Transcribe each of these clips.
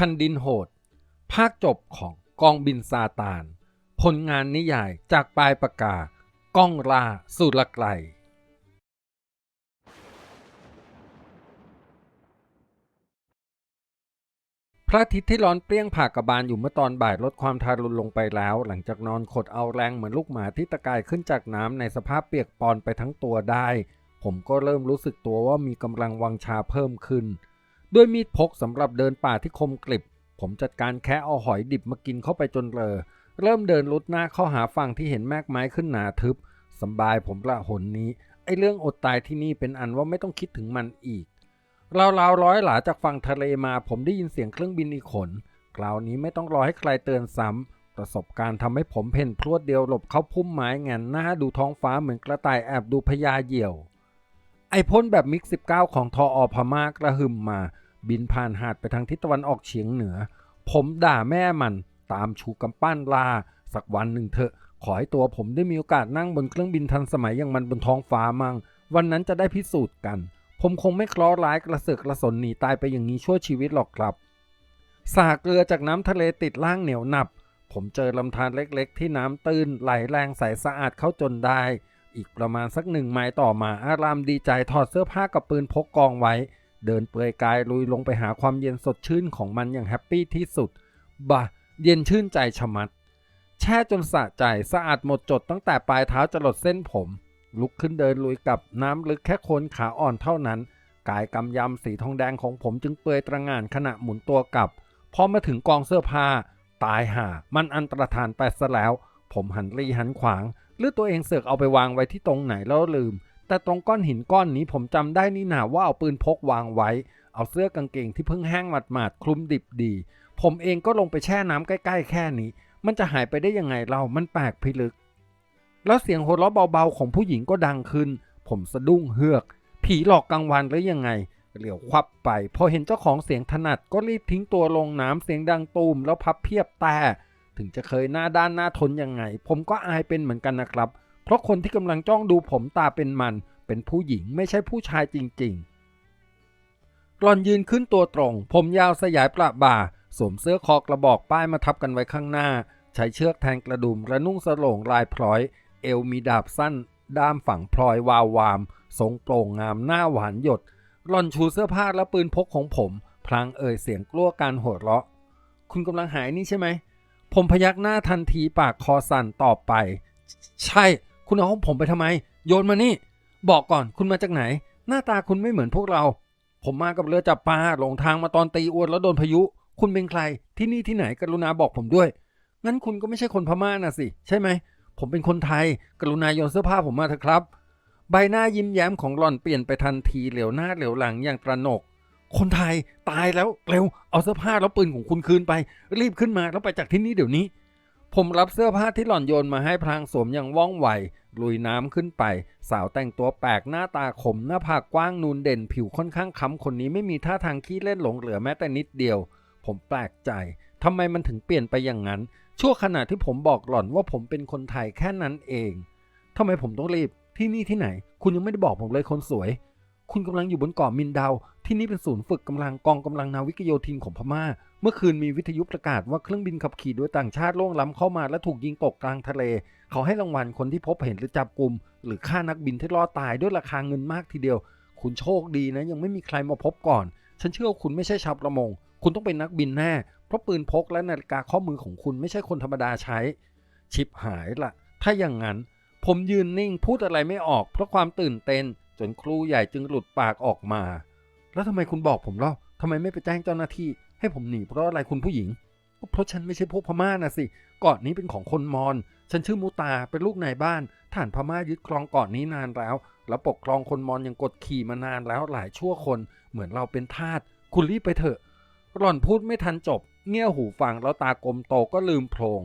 พันดินโหด ภาคจบของกองบินซาตาน ผลงานนิยายจากปลายปากกา ก้องลาสุรไกล พระอาทิตย์ที่ร้อนเปรี้ยงผ่ากระบาลอยู่เมื่อตอนบ่ายลดความทารุณลงไปแล้ว หลังจากนอนขดเอาแรงเหมือนลูกหมาที่ตะกายขึ้นจากน้ำในสภาพเปียกปอนไปทั้งตัวได้ ผมก็เริ่มรู้สึกตัวว่ามีกำลังวังชาเพิ่มขึ้น ด้วยมีดพกสำหรับเดินป่าที่คมกริบ ผมจัดการแค่เอาหอยดิบมากินเข้าไปจนเลอเริ่มเดินลุดหน้าเข้าหาฝั่งที่เห็นแมกไม้ขึ้นหนาทึบสบายผมละหนนี้ ไอเรื่องอดตายที่นี่เป็นอันว่าไม่ต้องคิดถึงมันอีกราวๆร้อยหลาจากฝั่งทะเลมา ผมได้ยินเสียงเครื่องบินอีกขน คราวนี้ไม่ต้องรอให้ใครเตือนซ้ำประสบการณ์ทำให้ผมเพ่นพรวดเดียวหลบเข้าพุ่มไม้แงนหน้าดูท้องฟ้าเหมือนกระต่ายแอบดูพญาเหยี่ยว อพ่นแบบมิก 19 ของทออพม่ากระหึ่มมา บินผ่านหาดไปทางทิศตะวันออกเฉียงเหนือ ผมด่าแม่มันตามชูกำปั้นลา สักวันหนึ่งเถอะ ขอให้ตัวผมได้มีโอกาสนั่งบนเครื่องบินทันสมัยอย่างมันบนท้องฟ้ามั่ง วันนั้นจะได้พิสูจน์กัน ผมคงไม่คราะห์ร้ายกระเสือกกระสนหนีตายไปอย่างนี้ชั่วชีวิตหรอกครับ สากเรือจากน้ำทะเลติดล่างเหนียวหนับ ผมเจอลำธารเล็กๆ ที่น้ำตื้นไหลแรงใสสะอาดเข้าจนได้ อีกประมาณสักหนึ่งไมล์ต่อมาอารามดีใจถอดเสื้อผ้ากับปืนพกกองไว้ เดินเปลือยกายลุยลงไปหาความเย็นสดชื่นของมันอย่างแฮปปี้ที่สุด บะ เย็นชื่นใจชะมัด แช่จนสะใจสะอาดหมดจดตั้งแต่ปลายเท้าจะหลดเส้นผม ลุกขึ้นเดินลุยกับน้ำลึกแค่โคนขาอ่อนเท่านั้น กายกำยำสีทองแดงของผมจึงเปือยตระหง่านขณะหมุนตัวกลับพอมาถึงกองเสื้อผ้า ตายห่า มันอันตรธานไปซะแล้ว ผมหันรีหันขวาง หรือตัวเองเสือกเอาไปวางไว้ที่ตรงไหนแล้วลืม แต่ตรงก้อนหินก้อนนี้ผมจำได้นี่นาว่าเอาปืนพกวางไว้ เอาเสื้อกางเกงที่เพิ่งแห้งหมาดๆคลุมดิบดี ผมเองก็ลงไปแช่น้ำใกล้ๆ แค่นี้ มันจะหายไปได้ยังไงเรามันแปลกพิลึก แล้วเสียงหัวเราะเบาๆของผู้หญิงก็ดังขึ้น ผมสะดุ้งเฮือก ผีหลอกกลางวันหรือยังไงเหลียวควับไป พอเห็นเจ้าของเสียงถนัดก็รีบทิ้งตัวลงน้ำเสียงดังตูมแล้วพับเพียบแต่ ถึงจะเคยหน้าด้านหน้าทนยังไง ผมก็อายเป็นเหมือนกันนะครับ เพราะคนที่กำลังจ้องดูผมตาเป็นมัน เป็นผู้หญิงไม่ใช่ผู้ชายจริงๆกลอนยืนขึ้นตัวตรง ผมยาวสยายประบ่า สวมเสื้อคอกระบอกป้ายมาทับกันไว้ข้างหน้า ใช้เชือกแทงกระดุมและนุ่งสโลงลายพลอย เอวมีดาบสั้น ด้ามฝังพลอยวาววาม ทรงโปร่งงามหน้าหวานหยดหล่อนชูเสื้อผ้าและปืนพกของผม พลางเอ่ยเสียงกลัวการหัวเราะ คุณกำลังหายนี่ใช่ไหม ผมพยักหน้าทันทีปากคอสั่นตอบไป ใช่ คุณเอาของผมไปทำไม โยนมานี่ บอกก่อนคุณมาจากไหน หน้าตาคุณไม่เหมือนพวกเรา ผมมากับเรือจับปลาหลงทางมาตอนตีอวนแล้วโดนพายุ คุณเป็นใคร ที่นี่ที่ไหนกรุณาบอกผมด้วย งั้นคุณก็ไม่ใช่คนพม่าน่ะสิ ใช่ไหม ผมเป็นคนไทย กรุณาโยนเสื้อผ้าผมมาเถอะครับ ใบหน้ายิ้มแย้มของหล่อนเปลี่ยนไปทันทีเหลียวหน้าเหลียวหลังอย่างตระหนก คนไทยตายแล้วเร็วเอาเสื้อผ้าแล้วปืนของคุณคืนไป รีบขึ้นมาแล้วไปจากที่นี่เดี๋ยวนี้ ผมรับเสื้อผ้าที่หล่อนโยนมาให้พลางสวมอย่างว่องไวลุยน้ำขึ้นไป สาวแต่งตัวแปลกหน้าตาคมหน้าผากกว้างนูนเด่นผิวค่อนข้างค้ำคนนี้ไม่มีท่าทางขี้เล่นหลงเหลือแม้แต่นิดเดียว ผมแปลกใจทำไมมันถึงเปลี่ยนไปอย่างนั้น ชั่วขณะที่ผมบอกหล่อนว่าผมเป็นคนไทยแค่นั้นเองทำไมผมต้องรีบที่นี่ที่ไหน คุณยังไม่ได้บอกผมเลยคนสวย คุณกำลังอยู่บนเกาะมินดาว ที่นี่เป็นศูนย์ฝึกกำลังกองกำลังนาวิกโยธินของพม่า เมื่อคืนมีวิทยุประกาศว่าเครื่องบินขับขี่โดยต่างชาติล่วงล้ำเข้ามาและถูกยิงตกกลางทะเล เขาให้รางวัลคนที่พบเห็นหรือจับกลุ่มหรือฆ่านักบินที่รอดตายด้วยราคาเงินมากทีเดียว คุณโชคดีนะยังไม่มีใครมาพบก่อน ฉันเชื่อว่าคุณไม่ใช่ชาวประมง คุณต้องเป็นนักบินแน่ เพราะปืนพกและนาฬิกาข้อมือของคุณไม่ใช่คนธรรมดาใช้ ชิบหายละถ้าอย่างนั้น ผมยืนนิ่งพูดอะไรไม่ออก เพราะความตื่นเต้น จนครูใหญ่จึงหลุดปากออกมา แล้วทำไมคุณบอกผมเล่าทำไมไม่ไปแจ้งเจ้าหน้าที่ ให้ผมหนีเพราะอะไรคุณผู้หญิงก็เพราะฉันไม่ใช่พวกพม่านะสิเกาะนี้เป็นของคนมอญฉันชื่อมูตาเป็นลูกนายบ้านฐานพม่ายึดครองเกาะนี้นานแล้ว แล้วปกครองคนมอญยังกดขี่มานานแล้วหลายชั่วคน เหมือนเราเป็นทาสคุณรีบไปเถอะหล่อนพูดไม่ทันจบ เงี้ยวหูฟังแล้วตากลมโตก็ลืมโพลง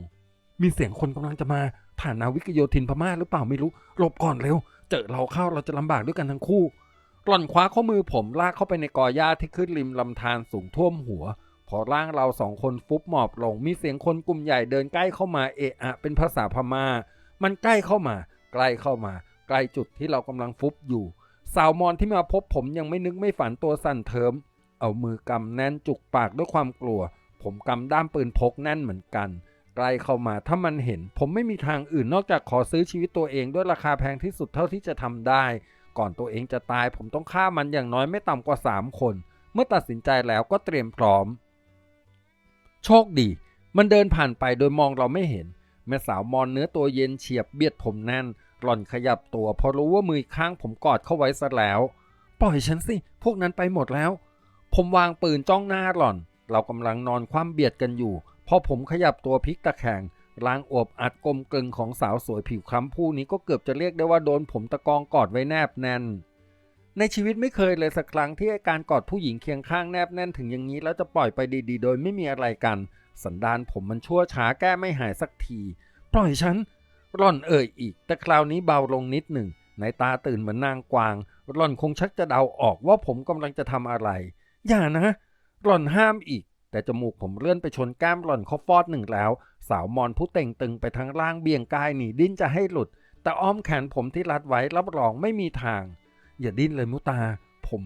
มีเสียงคนกำลังจะมาฐานนาวิกโยธินพม่าหรือเปล่าไม่รู้หลบก่อนเร็ว เจอเราเข้าเราจะลำบากด้วยกันทั้งคู่หล่อนคว้าข้อมือผมลากเข้าไปในกอหญ้าที่ขึ้นริมลำธารสูงท่วมหัว พอร่างเราสองคนฟุบหมอบลงมีเสียงคนกลุ่มใหญ่เดินใกล้เข้ามาเอะอะเป็นภาษาพม่า มันใกล้เข้ามา ใกล้เข้ามา ใกล้จุดที่เรากำลังฟุบอยู่ สาวมอนที่มาพบผมยังไม่นึกไม่ฝันตัวสั่นเทิม เอามือกำแน่นจุกปากด้วยความกลัว ผมกำด้ามปืนพกแน่นเหมือนกัน ใกล้เข้ามาถ้ามันเห็น ผมไม่มีทางอื่นนอกจากขอซื้อชีวิตตัวเองด้วยราคาแพงที่สุดเท่าที่จะทำได้ ก่อนตัวเองจะตาย ผมต้องฆ่ามันอย่างน้อยไม่ต่ำกว่า 3 คน เมื่อตัดสินใจแล้วก็เตรียมพร้อม โชคดี มันเดินผ่านไปโดยมองเราไม่เห็น แม่สาวมอนเนื้อตัวเย็นเฉียบเบียดผมแน่นหล่อนขยับตัวพอรู้ว่ามือข้างผมกอดเข้าไว้ซะแล้ว ปล่อยฉันสิ พวกนั้นไปหมดแล้ว ผมวางปืนจ้องหน้าหล่อน เรากำลังนอนคว่ำเบียดกันอยู่ พอผมขยับตัวพลิกตะแคงร่างอวบอัดกลมกลึงของสาวสวยผิวคล้ำผู้นี้ก็เกือบจะเรียกได้ว่าโดนผมตะกองกอดไว้แนบแน่น ในชีวิตไม่เคยเลยสักครั้งที่ไอการกอดผู้หญิงเคียงข้างแนบแน่นถึงอย่างนี้แล้วจะปล่อยไปดีๆ โดยไม่มีอะไรกัน สันดานผมมันชั่วช้าแก้ไม่หายสักที ปล่อยฉันร่อนเอ่ยอีก แต่คราวนี้เบาลงนิดหนึ่งในตาตื่นเหมือนนางกวางร่อนคงชักจะเดาออกว่าผมกำลังจะทำอะไร อย่านะร่อนห้ามอีก แต่จมูกผมเลื่อนไปชนแก้มร่อนเขาฟอดหนึ่งแล้ว สาวมอนผู้เต่งตึงไปทั้งล่างเบี่ยงกายหนีดิ้นจะให้หลุด แต่อ้อมแขนผมที่รัดไว้รับรองไม่มีทาง อย่าดิ้นเลยมุตา ผม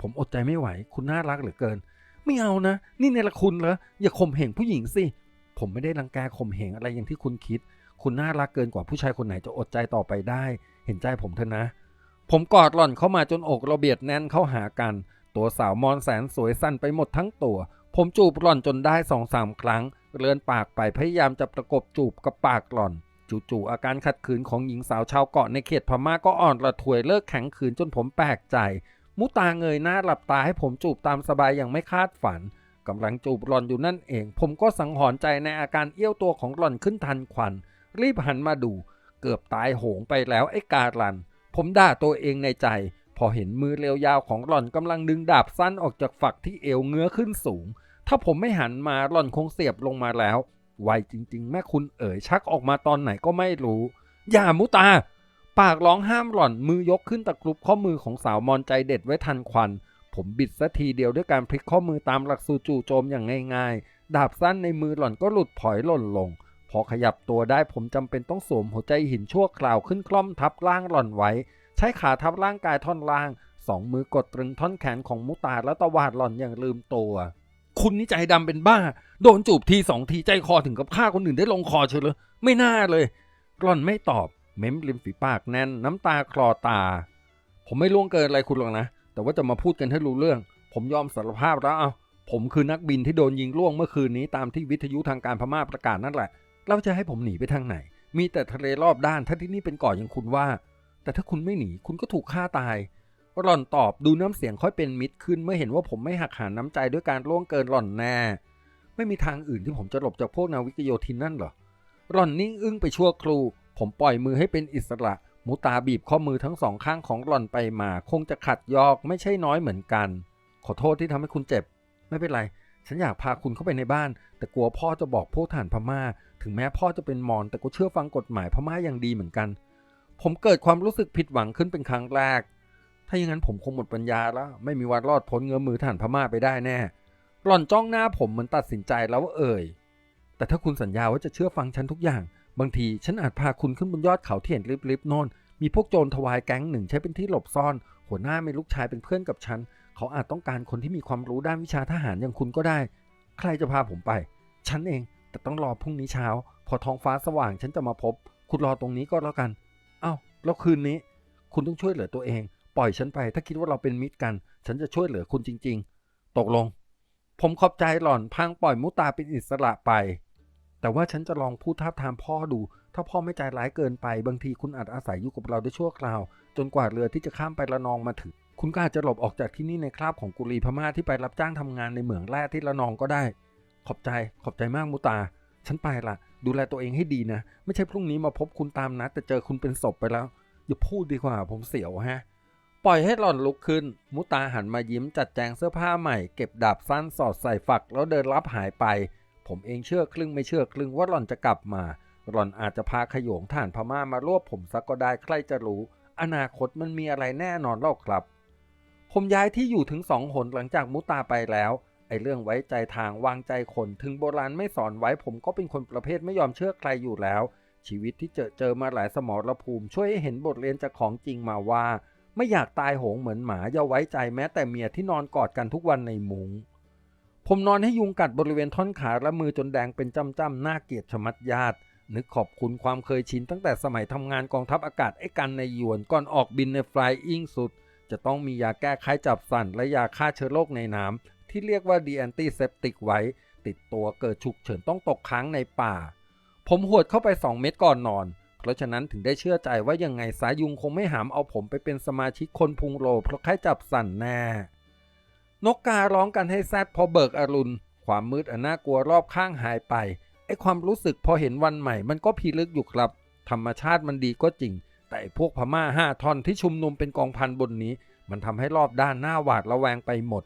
ผมอดใจไม่ไหว คุณน่ารักเหลือเกิน ไม่เอานะ นี่ในละคุณเหรออย่าข่มเหงผู้หญิงสิผมไม่ได้รังแกข่มเหงอะไรอย่างที่คุณคิด คุณน่ารักเกินกว่าผู้ชายคนไหนจะอดใจต่อไปได้ เห็นใจผมเถอะนะ ผมกอดหล่อนเข้ามาจนอกเราเบียดแน่นเข้าหากัน ตัวสาวมอนแสนสวยสั้นไปหมดทั้งตัว ผมจูบหล่อนจนได้สองสามครั้ง เลื่อนปากไปพยายามจะประกบจูบกับปากหล่อน จู่ๆอาการขัดขืนของหญิงสาวชาวเกาะในเขตพม่าก็อ่อนระทวยเลิกแข็งขืนจนผมแปลกใจ มุตาเงยหน้าหลับตาให้ผมจูบตามสบายอย่างไม่คาดฝันกำลังจูบหล่อนอยู่นั่นเอง ผมก็สังหรณ์ใจในอาการเอี้ยวตัวของหล่อนขึ้นทันควัน รีบหันมาดู เกือบตายโหงไปแล้วไอ้การัน ผมด่าตัวเองในใจ พอเห็นมือเรียวยาวของหล่อนกำลังดึงดาบสั้นออกจากฝักที่เอวเงื้อขึ้นสูง ถ้าผมไม่หันมาหล่อนคงเสียบลงมาแล้ว ไวจริง ๆ แม่คุณเอ๋ยชักออกมาตอนไหนก็ไม่รู้ อย่ามุตา ปากร้องห้ามหล่อนมือยกขึ้นตะกรุบข้อมือของสาวมอนใจเด็ดไว้ทันควัน ผมบิดสัทีเดียวด้วยการพลิกข้อมือตามหลักสูจู่โจมอย่างง่าย ๆ ดาบสั้นในมือหล่อนก็หลุดผอยหล่นลง พอขยับตัวได้ผมจำเป็นต้องสวมหัวใจหินชั่วคราวขึ้นคล่อมทับร่างหล่อนไว้ ใช้ขาทับร่างกายท่อนล่างสองมือกดตรึงท่อนแขนของมุตาแล้วตวาดหล่อนอย่างลืมตัว คุณนี่ใจดำเป็นบ้า โดนจูบทีสองทีใจคอถึงกับฆ่าคนอื่นได้ลงคอเชียวเลยไม่น่าเลยหล่อนไม่ตอบ เม้มริมฝีปากแน่น น้ำตาคลอตา ผมไม่ล่วงเกินอะไรคุณหรอกนะ แต่ว่าจะมาพูดกันให้รู้เรื่อง ผมยอมสารภาพแล้วเอาผมคือนักบินที่โดนยิงล่วงเมื่อคืนนี้ตามที่วิทยุทางการพม่าประกาศนั่นแหละ เราจะให้ผมหนีไปทางไหน มีแต่ทะเลรอบด้าน ถ้าที่นี่เป็นเกาะอย่างคุณว่า แต่ถ้าคุณไม่หนีคุณก็ถูกฆ่าตาย หล่อนตอบดูน้ำเสียงค่อยเป็นมิตรขึ้นเมื่อเห็นว่าผมไม่หักหานน้ำใจด้วยการล่วงเกินหล่อนแน่ ไม่มีทางอื่นที่ผมจะหลบจากพวกนาวิกโยธินนั่นหรอหล่อนนิ่งอึ้งไปชั่วครู่ผมปล่อยมือให้เป็นอิสระมูตาบีบข้อมือทั้งสองข้างของหล่อนไปมา คงจะขัดยอกไม่ใช่น้อยเหมือนกัน ขอโทษที่ทำให้คุณเจ็บ ไม่เป็นไร ฉันอยากพาคุณเข้าไปในบ้าน แต่กลัวพ่อจะบอกพวกฐานพม่า ถึงแม้พ่อจะเป็นมอญแต่ก็เชื่อฟังกฎหมายพม่าอย่างดีเหมือนกัน ผมเกิดความรู้สึกผิดหวังขึ้นเป็นครั้งแรก ถ้าอย่างนั้นผมคงหมดปัญญาแล้ว ไม่มีวันรอดพ้นเงื้อมือฐานพม่าไปได้แน่ หล่อนจ้องหน้าผมเหมือนตัดสินใจแล้วว่าเอ่ย แต่ถ้าคุณสัญญาว่าจะเชื่อฟังฉันทุกอย่าง บางทีฉันอาจพาคุณขึ้นบนยอดเขาที่เห็นลิบๆน่นมีพวกโจรทวายแก๊งหนึ่งใช้เป็นที่หลบซ่อน หัวหน้ามีลูกชายเป็นเพื่อนกับฉัน เขาอาจต้องการคนที่มีความรู้ด้านวิชาทหารอย่างคุณก็ได้ ใครจะพาผมไป ฉันเอง แต่ต้องรอพรุ่งนี้เช้า พอท้องฟ้าสว่างฉันจะมาพบ คุณรอตรงนี้ก็แล้วกัน เอ้า แล้วคืนนี้ คุณต้องช่วยเหลือตัวเอง ปล่อยฉันไป ถ้าคิดว่าเราเป็นมิตรกัน ฉันจะช่วยเหลือคุณจริง ๆ ตกลง ผมขอบใจหล่อนพังปล่อยมุตาเป็นอิสระไป แต่ว่าฉันจะลองพูดท้าทามพ่อดู ถ้าพ่อไม่ใจร้ายเกินไปบางทีคุณอาจอาศัยอยู่กับเราได้ชั่วคราว จนกว่าเรือที่จะข้ามไประนองมาถึง คุณก็อาจจะหลบออกจากที่นี่ในคราบของกุลีพม่าที่ไปรับจ้างทำงานในเหมืองแร่ที่ระนองก็ได้ ขอบใจขอบใจมากมุตา ฉันไปละดูแลตัวเองให้ดีนะ ไม่ใช่พรุ่งนี้มาพบคุณตามนัดแต่เจอคุณเป็นศพไปแล้วอย่าพูดดีกว่าผมเสียวฮะ ปล่อยให้หล่อนลุกขึ้น มุตาหันมายิ้มจัดแจงเสื้อผ้าใหม่เก็บดาบสั้นสอดใส่ฝักแล้วเดินรับหายไป ผมเองเชื่อครึ่งไม่เชื่อครึ่งว่าหล่อนจะกลับมา หล่อนอาจจะพาขโยงฐานพม่ามารวบผมสักก็ได้ใครจะรู้ อนาคตมันมีอะไรแน่นอนเล่าครับ ผมย้ายที่อยู่ถึงสองหนหลังจากมุตาไปแล้วไอ้เรื่องไว้ใจทางวางใจคนถึงโบราณไม่สอนไว้ผมก็เป็นคนประเภทไม่ยอมเชื่อใครอยู่แล้ว ชีวิตที่เจอเจอมาหลายสมรภูมิ ช่วยให้เห็นบทเรียนจากของจริงมาว่า ไม่อยากตายโหงเหมือนหมาอย่าไว้ใจแม้แต่เมียที่นอนกอดกันทุกวันในมุงผมนอนให้ยุงกัดบริเวณท่อนขาและมือจนแดงเป็นจ้ำๆน่าเกลียดชะมัดญาตินึกขอบคุณความเคยชินตั้งแต่สมัยทำงานกองทัพอากาศไอ้กันในยวนก่อนออกบินในฟลายอิงสุด จะต้องมียาแก้ไข้จับสั่นและยาฆ่าเชื้อโรคในน้ำที่เรียกว่าดีแอนตี้เซปติกไว้ ติดตัวเกิดฉุกเฉินต้องตกค้างในป่า ผมหวดเข้าไป 2 เม็ดก่อนนอน เพราะฉะนั้นถึงได้เชื่อใจว่ายังไงสายยุงคงไม่หามเอาผมไปเป็นสมาชิกคนพุงโล เพราะไข้จับสั่นแน่ นกการ้องกันให้แซดพอเบิกอรุณ ความมืดอันน่ากลัวรอบข้างหายไป ไอความรู้สึกพอเห็นวันใหม่มันก็พิลึกอยู่ครับ ธรรมชาติมันดีก็จริง แต่พวกพม่าห้าท่อนที่ชุมนุมเป็นกองพันบนนี้ มันทำให้รอบด้านหน้าหวาดระแวงไปหมด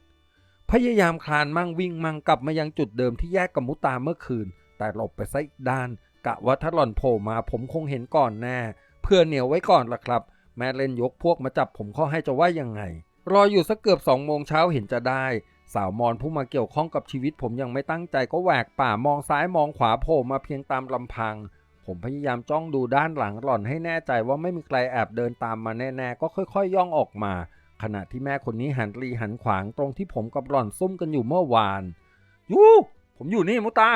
พยายามคลานมั่งวิ่งมั่งกลับมายังจุดเดิมที่แยกกับมุตาเมื่อคืน แต่หลบไปซะอีกด้าน กะว่าถ้าหล่อนโผล่มาผมคงเห็นก่อนแน่เพื่อเหนียวไว้ก่อนล่ะครับ แม่เล่นยกพวกมาจับผมข้อให้จะว่ายังไง รออยู่สักเกือบสองโมงเช้าเห็นจะได้ สาวมอนผู้มาเกี่ยวข้องกับชีวิต ผมยังไม่ตั้งใจก็แหวกป่ามองซ้ายมองขวาโผล่มาเพียงตามลำพัง ผมพยายามจ้องดูด้านหลังหล่อนให้แน่ใจว่าไม่มีใครแอบเดินตามมาแน่ๆก็ค่อยๆย่องออกมา ขณะที่แม่คนนี้หันรีหันขวางตรงที่ผมกับหล่อนซุ่มกันอยู่เมื่อวานยูผมอยู่นี่มุตา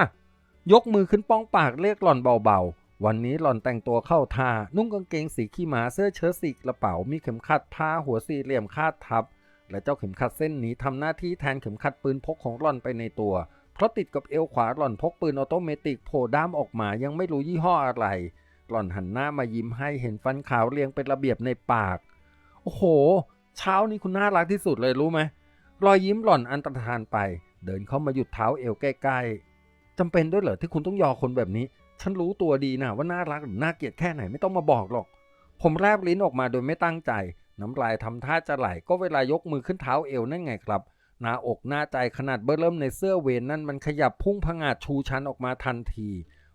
ยกมือขึ้นป้องปากเรียกหล่อนเบาๆ วันนี้หล่อนแต่งตัวเข้าท่า นุ่งกางเกงสีขี้หมาเสื้อเชิ้ตสีกระเป๋า มีเข็มขัดผ้าหัวสี่เหลี่ยมคาดทับ และเจ้าเข็มขัดเส้นนี้ทำหน้าที่แทนเข็มขัดปืนพกของหล่อนไปในตัว เพราะติดกับเอวขวาหล่อนพกปืนออโตเมติกโผล่ด้ามออกมายังไม่รู้ยี่ห้ออะไร หล่อนหันหน้ามายิ้มให้เห็นฟันขาวเรียงเป็นระเบียบในปาก โอ้โห เช้านี้คุณน่ารักที่สุดเลยรู้ไหมรอยยิ้มหล่อนอันตรธานไป เดินเข้ามาหยุดเท้าเอวใกล้ๆ จำเป็นด้วยเหรอที่คุณต้องยอคนแบบนี้ ฉันรู้ตัวดีนะว่าน่ารักหรือน่าเกลียดแค่ไหนไม่ต้องมาบอกหรอก ผมแลบลิ้นออกมาโดยไม่ตั้งใจ น้ำลายทำท่าจะไหลก็เวลายกมือขึ้นเท้าเอวนั่นไงครับ หน้าอกหน้าใจขนาดเบอร์เริ่มในเสื้อเวนนั่นมันขยับพุ่งพงาดชูชันออกมาทันที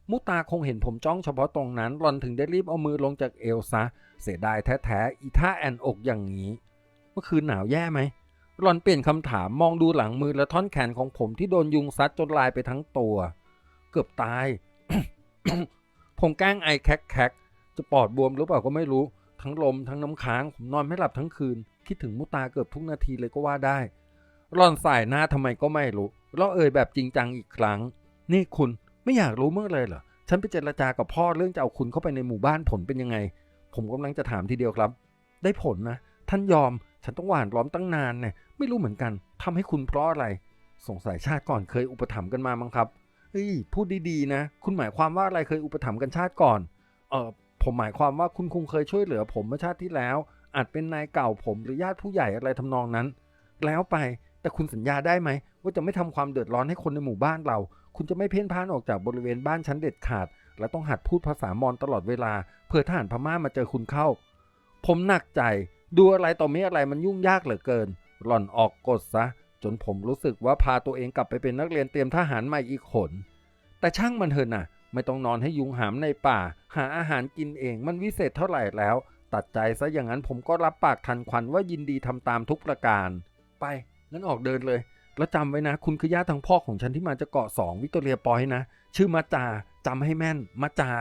มุตาคงเห็นผมจ้องเฉพาะตรงนั้นหลอนถึงได้รีบเอามือลงจากเอวซะ เสียดายแท้ๆอีท่าแอนอกอย่างนี้ เมื่อคืนหนาวแย่ไหม หลอนเปลี่ยนคำถามมองดูหลังมือและท่อนแขนของผมที่โดนยุงซัดจนลายไปทั้งตัว เกือบตาย ผมแกล้งไอแคกแคกจะปอดบวมหรือเปล่าก็ไม่รู้ ทั้งลมทั้งน้ำค้าง ผมนอนไม่หลับทั้งคืน คิดถึงมุตาเกือบทุกนาทีเลยก็ว่าได้ร่อนสายหน้าทำไมก็ไม่รู้แล้วเอ่ยแบบจริงจังอีกครั้ง นี่คุณไม่อยากรู้เมื่อเลยเหรอฉันไปเจรจากับพ่อเรื่องจะเอาคุณเข้าไปในหมู่บ้านผลเป็นยังไง ผมกำลังจะถามทีเดียวครับ ได้ผลนะ ท่านยอม ฉันต้องหวานล้อมตั้งนานเนี่ย ไม่รู้เหมือนกันทำให้คุณเพราะอะไร สงสัยชาติก่อนเคยอุปถัมภ์กันมามั้งครับเฮ้ยพูดดีๆนะ คุณหมายความว่าอะไรเคยอุปถัมภ์กันชาติก่อนเออผมหมายความว่าคุณคงเคยช่วยเหลือผมเมื่อชาติที่แล้ว อาจเป็นนายเก่าผมหรือญาติผู้ใหญ่อะไรทำนองนั้น แล้วไปแต่คุณสัญญาได้ไหมว่าจะไม่ทำความเดือดร้อนให้คนในหมู่บ้านเรา คุณจะไม่เพ่นพ่านออกจากบริเวณบ้านฉันเด็ดขาด และต้องหัดพูดภาษามอญตลอดเวลาเพื่อทหารพม่ามาเจอคุณเข้า ผมหนักใจดูอะไรต่อไม่อะไรมันยุ่งยากเหลือเกิน หล่อนออกกฎซะ จนผมรู้สึกว่าพาตัวเองกลับไปเป็นนักเรียนเตรียมทหารใหม่อีกคน แต่ช่างมันเถอะนะไม่ต้องนอนให้ยุงหามในป่า หาอาหารกินเองมันวิเศษเท่าไหร่แล้ว ตัดใจซะอย่างนั้นผมก็รับปากทันควันว่ายินดีทำตามทุกประการ ไปงั้นออกเดินเลย แล้วจำไว้นะ คุณคือญาติทางพ่อของฉันที่มาจากเกาะสองวิกตอเรียปอยนะ ชื่อมาจาจำให้แม่นมาจา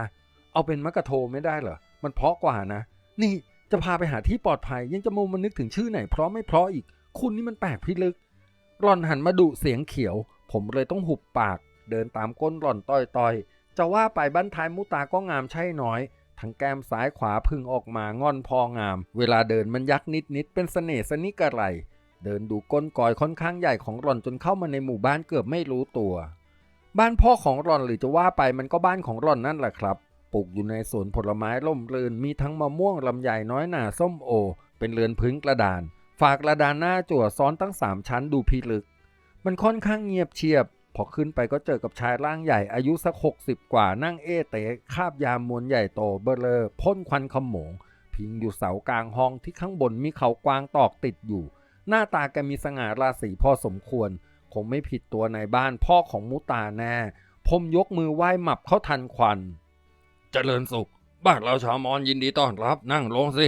เอาเป็นมะกะโทไม่ได้เหรอมันเพราะกว่านะ นี่จะพาไปหาที่ปลอดภัยยังจะมุมันนึกถึงชื่อไหนเพราะไม่เพราะอีก คุณนี่มันแปลกพิลึก หล่อนหันมาดุเสียงเขียว ผมเลยต้องหุบปาก เดินตามก้นหล่อนต้อยๆ จะว่าไปบ้านท้ายมุตาก็งามใช่น้อย ทั้งแก้มซ้ายขวาพึงออกมางอนพองาม เวลาเดินมันยักนิดๆ เป็นเสน่ห์สนิกระไร เดินดูก้นกอยค่อนข้างใหญ่ของหล่อนจนเข้ามาในหมู่บ้านเกือบไม่รู้ตัว บ้านพ่อของหล่อนหรือจะว่าไปมันก็บ้านของหล่อนนั่นแหละครับปลูกอยู่ในสวนผลไม้ร่มรื่นมีทั้งมะม่วงลำไยน้อยหนาส้มโอ เป็นเรือนพื้นกระดาน ฝากระดานหน้าจั่วซ้อนตั้งสามชั้นดูพิลึก มันค่อนข้างเงียบเชียบ พอขึ้นไปก็เจอกับชายร่างใหญ่อายุสักหกสิบกว่านั่งเอเตะคาบยามมวนใหญ่โตเบลเลอพ่นควันขโมง พิงอยู่เสากลางห้องที่ข้างบนมีเขากวางตอกติดอยู่ หน้าตาแกมีสง่าราศีพอสมควร คงไม่ผิดตัวในบ้านพ่อของมุตาแน่ผมยกมือไหว้หมับเข้าทันควันเจริญสุข บ้านเราชาวมอญยินดีต้อนรับ นั่งลงสิ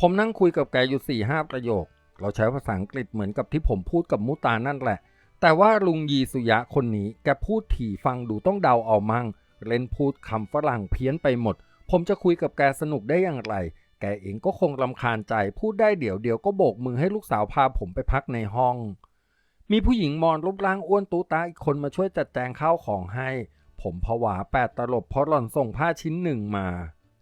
ผมนั่งคุยกับแกอยู่สี่ห้าประโยค เราใช้ภาษาอังกฤษเหมือนกับที่ผมพูดกับมุตานั่นแหละ แต่ว่าลุงยีสุยะคนนี้แกพูดถี่ฟังดูต้องเดาเอามั่ง เล่นพูดคำฝรั่งเพี้ยนไปหมด ผมจะคุยกับแกสนุกได้อย่างไร แกเองก็คงรำคาญใจ พูดได้เดี๋ยวเดียวก็โบกมือให้ลูกสาวพาผมไปพักในห้อง มีผู้หญิงมอนรูปร่างอ้วนตูตาอีกคนมาช่วยจัดแจงข้าวของให้ ผมผวาแปดตลบเพราะหล่อนส่งผ้าชิ้นหนึ่งมา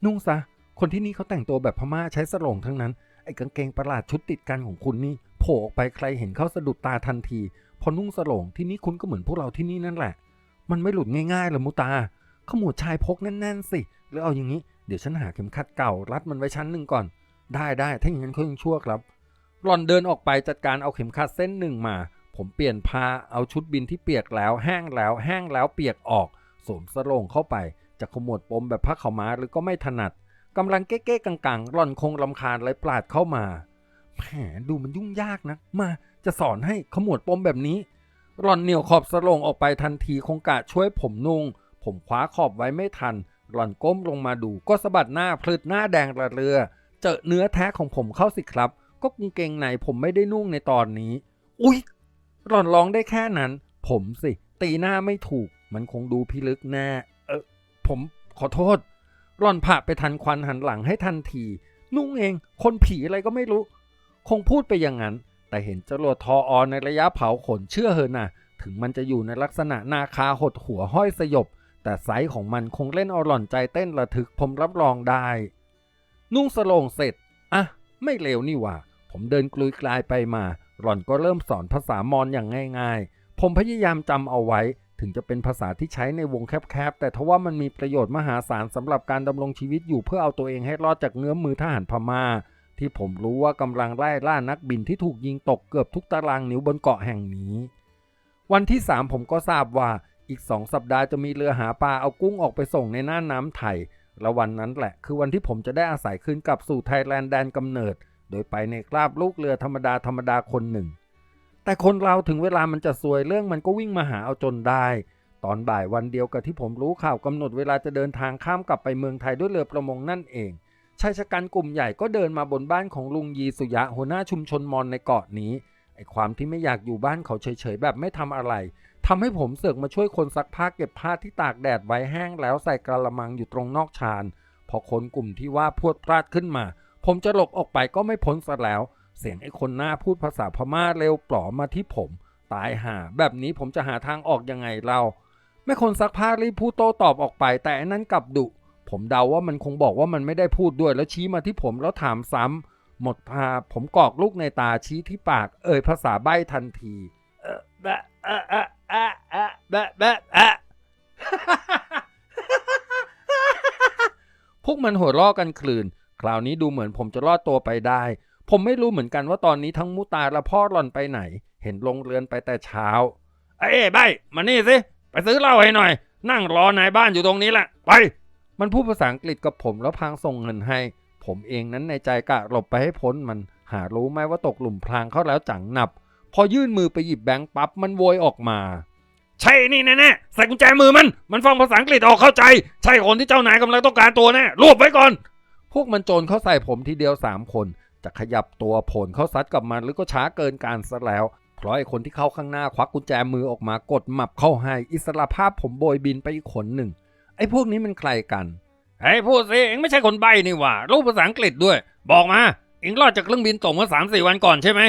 นุ่งซะ คนที่นี่เขาแต่งตัวแบบพม่าใช้สโลงทั้งนั้น ไอ้กางเกงประหลาดชุดติดกันของคุณนี่โผล่ออกไปใครเห็นเขาสะดุดตาทันที พอนุ่งสโลงที่นี่คุณก็เหมือนพวกเราที่นี่นั่นแหละ มันไม่หลุดง่ายๆหรอมุตาขมวดชายพกแน่นๆสิหรือเอาอย่างนี้เดี๋ยวฉันหาเข็มขัดเก่ารัดมันไว้ชั้นหนึ่งก่อน ได้ได้ถ้าอย่างนั้นเขายังชั่วครับหล่อนเดินออกไปจัดการเอาเข็มขัดเส้นหนึ่งมา ผมเปลี่ยนผ้าเอาชุดบินที่เปียกแล้วแห้งแล้วแห้งแล้วเปียกออกสวมสโลงเข้าไปจะขมวดปมแบบผ้าขาวม้าหรือก็ไม่ถนัด กำลังเก๊ๆกังๆหล่อนคงลำคาญเลยปลาดเข้ามาแหมดูมันยุ่งยากนะ มาจะสอนให้ขมวดปมแบบนี้หล่อนเหนี่ยวขอบสโลงออกไปทันทีคงกะช่วยผมนุ่งผมคว้าขอบไว้ไม่ทันหล่อนก้มลงมาดูก็สะบัดหน้าพลืดหน้าแดงระเรือ เจอเนื้อแท้ของผมเข้าสิครับ ก็กางเกงในผมไม่ได้นุ่งในตอนนี้ อุ๊ยหล่อนร้องได้แค่นั้น ผมสิ ตีหน้าไม่ถูก มันคงดูพิลึกแน่ เออผมขอโทษ หล่อนผ่าไปทันควันหันหลังให้ทันที นุ่งเอง คนผีอะไรก็ไม่รู้ คงพูดไปอย่างนั้น แต่เห็นจรวดทออในระยะเผาขนเชื่อเหอะนะถึงมันจะอยู่ในลักษณะนาคาหดหัวห้อยสยบ แต่ไซส์ของมันคงเล่นเอาหล่อนใจเต้นระทึกผมรับรองได้ นุ่งสโลงเสร็จ อะ ไม่เลวนี่ว่า ผมเดินกลุยกลายไปมา หล่อนก็เริ่มสอนภาษามอญอย่างง่าย ๆ ผมพยายามจำเอาไว้ ถึงจะเป็นภาษาที่ใช้ในวงแคบๆ แต่ทว่ามันมีประโยชน์มหาศาลสำหรับการดำรงชีวิตอยู่เพื่อเอาตัวเองให้รอดจากเงื้อมมือทหารพม่า ที่ผมรู้ว่ากำลังไล่ล่านักบินที่ถูกยิงตกเกือบทุกตารางนิ้วบนเกาะแห่งนี้ วันที่ 3 ผมก็ทราบว่าอีกสองสัปดาห์จะมีเรือหาปลาเอากุ้งออกไปส่งในน่านน้ำไทยและวันนั้นแหละคือวันที่ผมจะได้อาศัยคืนกลับสู่ไทยแลนด์แดนกำเนิด โดยไปในคราบลูกเรือธรรมดาธรรมดาคนหนึ่ง แต่คนเราถึงเวลามันจะซวยเรื่องมันก็วิ่งมาหาเอาจนได้ ตอนบ่ายวันเดียวกับที่ผมรู้ข่าวกำหนดเวลาจะเดินทางข้ามกลับไปเมืองไทยด้วยเรือประมงนั่นเองชายชะกันกลุ่มใหญ่ก็เดินมาบนบ้านของลุงยีสุยะหัวหน้าชุมชนมอนในเกาะนี้ไอความที่ไม่อยากอยู่บ้านเขาเฉยๆแบบไม่ทำอะไรทำให้ผมเสือกมาช่วยคนซักผ้าเก็บผ้าที่ตากแดดไว้แห้งแล้วใส่กระมังอยู่ตรงนอกชานพอคนกลุ่มที่ว่าพวดพลาดขึ้นมา ผมจะหลบออกไปก็ไม่พ้นซะแล้ว สียงไอ้คนหน้าพูดภาษาพม่าเร็วปลอมาที่ผม ตายห่าแบบนี้ผมจะหาทางออกยังไงเราแม่คนซักผ้ารีบพูดโต้ตอบออกไป แต่อันนั้นกลับดุ ผมเดาว่ามันคงบอกว่ามันไม่ได้พูดด้วยแล้วชี้มาที่ผมแล้วถามซ้ำหมดพาผมกรอกลูกในตาชี้ที่ปาก เอ่ยภาษาใบ้ทันทีเออแบะเอะอะอะอะแบะแบะอะพวกมันหัวเราะกันคลืนคราวนี้ดูเหมือนผมจะรอดตัวไปได้ ผมไม่รู้เหมือนกันว่าตอนนี้ทั้งมุตาและพ่อหล่อนไปไหน เห็นลงเรือนไปแต่เช้า เอ้ใบมานี่สิ ไปซื้อเหล้าให้หน่อย นั่งรอนายบ้านอยู่ตรงนี้แหละไป มันพูดภาษาอังกฤษกับผมแล้วพางส่งเงินให้ ผมเองนั้นในใจกะหลบไปให้พ้นมันหารู้ไหมว่าตกหลุมพรางเขาแล้วจังหนับ พอยื่นมือไปหยิบแบงค์ปั๊บมันโวยออกมา ใช่นี่แน่ๆใส่กุญแจมือมัน มันฟังภาษาอังกฤษออกเข้าใจ ใช่คนที่เจ้านายกำลังต้องการตัวแน่รวบไว้ก่อน พวกมันโจรเข้าใส่ผมทีเดียวสามคน จะขยับตัวผลเข้าซัดกับมันหรือก็ช้าเกินการซะแล้ว เพราะไอ้คนที่เข้าข้างหน้าควักกุญแจมือออกมากดหมับเข้าให้อิสระภาพผมโบยบินไปอีกขนหนึ่ง ไอ้พวกนี้มันใครกันไอ้พูดสิเอ็งไม่ใช่คนใบ้นี่หว่ารู้ภาษาอังกฤษด้วย บอกมาเอ็งรอดจากเครื่องบินตกเมื่อสามสี่วันก่อนใช่ไหม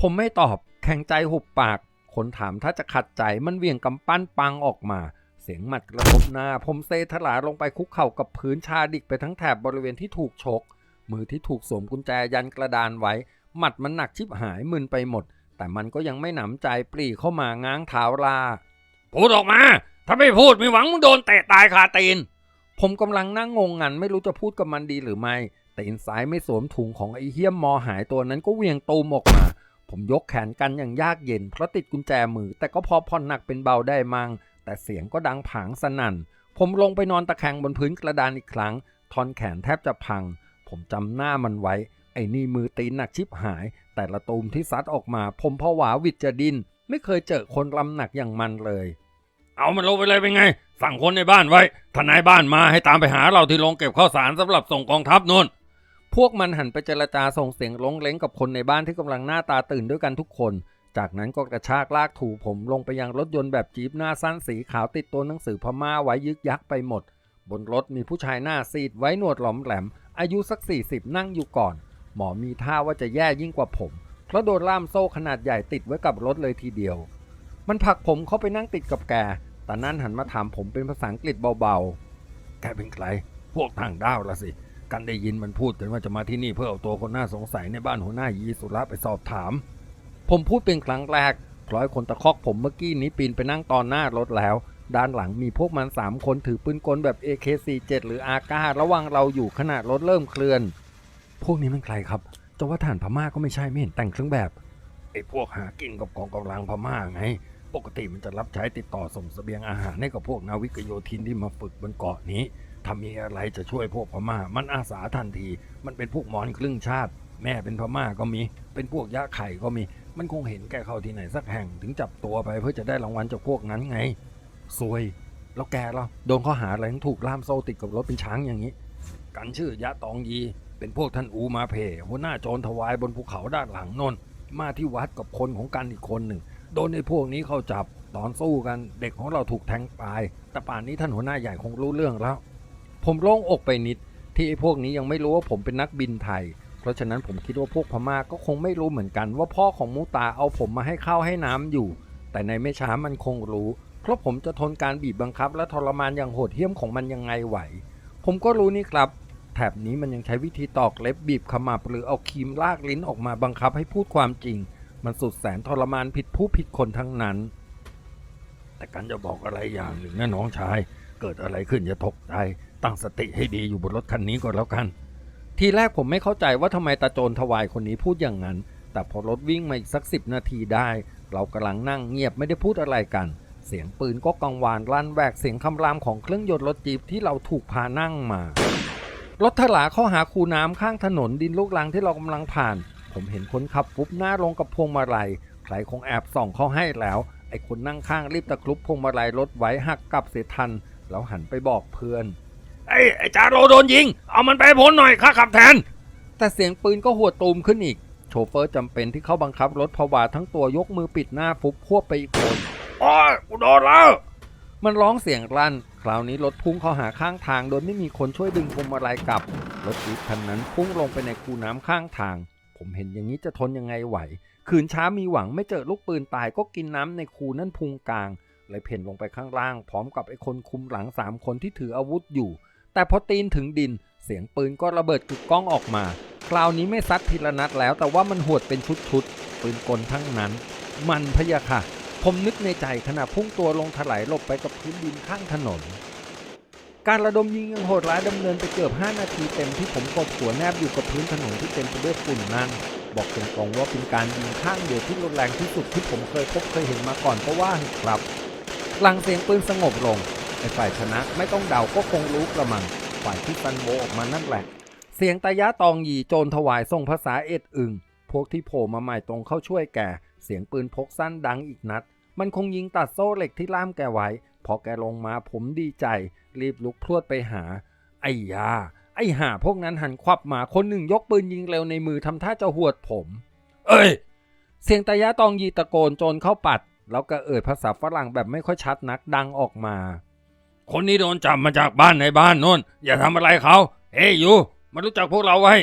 ผมไม่ตอบแข็งใจหุบปาก คนถามถ้าจะขัดใจมันเวียงกำปั้นปังออกมา เสียงหมัดกระทบหน้า ผมเซทลาลงไปคุกเข่ากับพื้นชาดิกไปทั้งแถบบริเวณที่ถูกชก มือที่ถูกสวมกุญแจยันกระดานไว้ หมัดมันหนักชิบหายมึนไปหมด แต่มันก็ยังไม่หนำใจปรีเข้ามาง้างเท้าลาพูดออกมา ถ้าไม่พูดมีหวังมึงโดนเตะตายคาตีน ผมกำลังนั่งงงงันไม่รู้จะพูดกับมันดีหรือไม่แต่อินซ้ายไม่สวมถุงของไอ้เฮี้ยมมอหายตัวนั้นก็เวียงตูมออกมา ผมยกแขนกันอย่างยากเย็นเพราะติดกุญแจมือ แต่ก็พอผ่อนหนักเป็นเบาได้มั่งแต่เสียงก็ดังผางสนั่น ผมลงไปนอนตะแคงบนพื้นกระดานอีกครั้ง ทอนแขนแทบจะพัง ผมจำหน้ามันไว้ ไอ้นี่มือตีนหนักชิบหาย แต่ละตูมที่ซัดออกมา ผมผวาวิดจะดิน ไม่เคยเจอคนลำหนักอย่างมันเลย เอามันลงไปเลยเป็นไง สั่งคนในบ้านไว้ถ้านายบ้านมาให้ตามไปหาเราที่โรงเก็บข้าวสารสำหรับส่งกองทัพนู่นพวกมันหันไปเจรจาส่งเสียงร้องเล้งกับคนในบ้านที่กำลังหน้าตาตื่นด้วยกันทุกคน จากนั้นก็กระชากลากถูผมลงไปยังรถยนต์แบบจี๊ปหน้าสั้นสีขาวติดตัวหนังสือพม่าไว้ยึกยักไปหมด บนรถมีผู้ชายหน้าซีดไว้หนวดหลอมแหลม อายุสัก 40 นั่งอยู่ก่อน หมอมีท่าว่าจะแย่ยิ่งกว่าผม เพราะโดนล่ามโซ่ขนาดใหญ่ติดไว้กับรถเลยทีเดียว มันผลักผมเข้าไปนั่งติดกับแกแต่นั่นหันมาถามผมเป็นภาษาอังกฤษเบาๆ แกเป็นใคร พวกทางด้าวละสิ กันได้ยินมันพูดกันว่าจะมาที่นี่เพื่อเอาตัวคนน่าสงสัยในบ้านหัวหน้ายีสุระไปสอบถาม ผมพูดเป็นครั้งแรกพราะไอ้คนตะคอกผมเมื่อกี้นี้ปีนไปนั่งตอนหน้ารถแล้ว ด้านหลังมีพวกมันสามคนถือปืนกลแบบ AK47 หรือ AK ระว่างเราอยู่ขณะรถเริ่มเคลื่อน พวกนี้มันใครครับจะว่าฐานพม่าก็ไม่ใช่ไม่เห็นแต่งเครื่องแบบไอ้พวกหากินกับกองกำลังพม่าไง ปกติมันจะรับใช้ติดต่อส่งเสบียงอาหารให้กับพวกนาวิกโยธินที่มาฝึกบนเกาะนี้ถ้ามีอะไรจะช่วยพวกพม่า มันอาสาทันที มันเป็นพวกมอญครึ่งชาติ แม่เป็นพม่าก็มี เป็นพวกยะไข่ก็มี มันคงเห็นแกเข้าที่ไหนสักแห่งถึงจับตัวไปเพื่อจะได้รางวัลจากพวกนั้นไง ซวย แล้วแกล่ะโดนข้อหาอะไรถึงถูกล่ามโซ่ติดกับรถเป็นช้างอย่างนี้ กันชื่อยะตองยี เป็นพวกท่านอูมาเพหัวหน้าโจรถวายบนภูเขาด้านหลังนนมาที่วัดกับคนของกันอีกคนหนึ่ง โดนไอ้พวกนี้เข้าจับ ตอนสู้กันเด็กของเราถูกแทงตาย แต่ป่านนี้ท่านหัวหน้าใหญ่คงรู้เรื่องแล้ว ผมโล่งอกไปนิด ที่ไอ้พวกนี้ยังไม่รู้ว่าผมเป็นนักบินไทย เพราะฉะนั้นผมคิดว่าพวกพม่าก็คงไม่รู้เหมือนกัน ว่าพ่อของมูตาเอาผมมาให้ข้าวให้น้ำอยู่ แต่ในไม่ช้ามันคงรู้ เพราะผมจะทนการบีบบังคับ และทรมานอย่างโหดเหี้ยมของมันยังไงไหว ผมก็รู้นี่ครับ แถบนี้มันยังใช้วิธีตอกเล็บบีบขมับหรือเอาครีมลากลิ้นออกมาบังคับให้พูดความจริง มันสุดแสนทรมานผิดผู้ผิดคนทั้งนั้น แต่กันจะบอกอะไรอย่างหนึ่งนะน้องชาย เกิดอะไรขึ้นอย่าตกใจตั้งสติให้ดีอยู่บนรถคันนี้ก่อนแล้วกัน ทีแรกผมไม่เข้าใจว่าทำไมตาโจรทวายคนนี้พูดอย่างนั้น แต่พอรถวิ่งมาอีกสักสิบนาทีได้ เรากำลังนั่งเงียบไม่ได้พูดอะไรกัน เสียงปืนก็กังวานลั่นแวกเสียงคำรามของเครื่องยนต์รถจีบที่เราถูกพานั่งมา รถถลาเข้าหาคูน้ำข้างถนนดินลูกลังที่เรากำลังผ่าน ผมเห็นคนขับปุ๊บหน้าลงกับพวงมาลัยใครคงแอบส่องเขาให้แล้ว ไอ้คนนั่งข้างรีบตะครุบพวงมาลัยรถไว้หักกลับเสียทัน แล้วหันไปบอกเพื่อนไอ้ไอ้จาโรโดนยิง เอามันไปให้พ้นหน่อยข้าขับแทน แต่เสียงปืนก็หัวตูมขึ้นอีก โชเฟอร์จำเป็นที่เข้าบังคับรถผวาทั้งตัวยกมือปิดหน้าฟุบควบไปอีกคน โอ้ยกูโดนแล้ว มันร้องเสียงลั่น คราวนี้รถพุ่งเข้าหาข้างทาง โดยไม่มีคนช่วยดึงพวงมาลัยกลับ รถจี๊ปคันนั้นพุ่งลงไปในคูน้ำข้างทาง ผมเห็นอย่างนี้จะทนยังไงไหว คืนช้ามีหวังไม่เจอลูกปืนตายก็กินน้ำในคูนั่นพุงกลาง เลยเพ่นลงไปข้างล่าง พร้อมกับไอ้คนคุมหลังสามคนที่ถืออาวุธอยู่ แต่พอตีนถึงดิน เสียงปืนก็ระเบิดกึกก้องออกมา คราวนี้ไม่ซัดทีละนัดแล้ว แต่ว่ามันหวดเป็นชุดๆปืนกลทั้งนั้น มันพะยะค่ะ ผมนึกในใจขณะพุ่งตัวลงถลายหลบไปกับพื้นดินข้างถนน การระดมยิงยังโหดร้ายดำเนินไปเกือบ 5 นาทีเต็มที่ผมกดหัวแนบอยู่กับพื้นถนนที่เต็มไปด้วยฝุ่นนั้นบอกตรงๆว่าเป็นการยิงข้างเดียวที่รุนแรงที่สุดที่ผมเคยพบเคยเห็นมาก่อนก็ว่าครับ หลังเสียงปืนสงบลงไอ้ฝ่ายชนะไม่ต้องเดาก็คงรู้กระมัง ฝ่ายที่ซันโบออกมานั่นแหละ เสียงตายะตองหยีโจรถวายส่งภาษาเอ็ดอึงพวกที่โผล่มาใหม่ตรงเข้าช่วยแก เสียงปืนพกสั้นดังอีกนัด มันคงยิงตัดโซ่เหล็กที่ล่ามแกไว้ พอแกลงมาผมดีใจ รีบลุกพรวดไปหา ไอ้ยา ไอ้ห่าพวกนั้นหันควับมาคนหนึ่งยกปืนยิงเร็วในมือทำท่าจะหวดผม เอ้ย เสียงตายะตองยีตะโกนโจรเข้าปัด แล้วก็เอ่ยภาษาฝรั่งแบบไม่ค่อยชัดนักดังออกมา คนนี้โดนจับมาจากบ้านในบ้านโน่น อย่าทำอะไรเขาเฮ้ยยูมารู้จักพวกเราไว้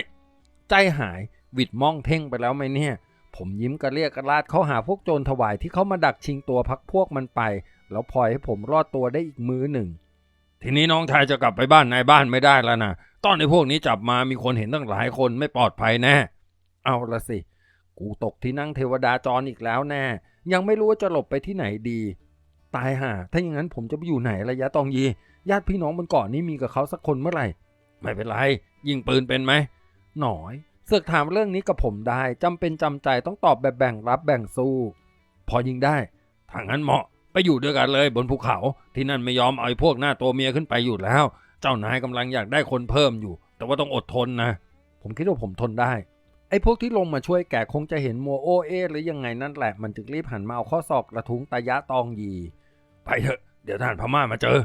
ใจหายวิดมองเท่งไปแล้วไหมเนี่ย ผมยิ้มกระเรียกกระลาดเขาหาพวกโจรถวายที่เขามาดักชิงตัวพักพวกมันไป แล้วพลอยให้ผมรอดตัวได้อีกมือหนึ่ง ทีนี้น้องชายจะกลับไปบ้านในบ้านไม่ได้แล้วนะตอนในพวกนี้จับมามีคนเห็นตั้งหลายคนไม่ปลอดภัยแน่ เอาละสิ กูตกที่นั่งเทวดาจรอีกแล้วแน่ ยังไม่รู้ว่าจะหลบไปที่ไหนดี ตายห่าถ้าอย่างนั้นผมจะไปอยู่ไหนระยะตองยี ญาติพี่น้องบนเกาะนี้มีกับเขาสักคนเมื่อไหร่ ไม่เป็นไร ยิงปืนเป็นไหมหน่อย เสือกถามเรื่องนี้กับผมได้จำเป็นจำใจต้องตอบแบบแบ่งรับแบ่งสู้ พอยิงได้ถ้างั้นเหมาะไปอยู่ด้วยกันเลยบนภูเขา ที่นั่นไม่ยอมเอาไอ้พวกหน้าตัวเมียขึ้นไปอยู่แล้ว เจ้านายกำลังอยากได้คนเพิ่มอยู่ แต่ว่าต้องอดทนนะ ผมคิดว่าผมทนได้ ไอ้พวกที่ลงมาช่วยแกคงจะเห็นมัวโอเอหรือยังไงนั่นแหละมันจึงรีบหันมาเอาข้อศอกกระทุ้งตายะตองยี ไปเถอะเดี๋ยวทหารพม่ามาเจอ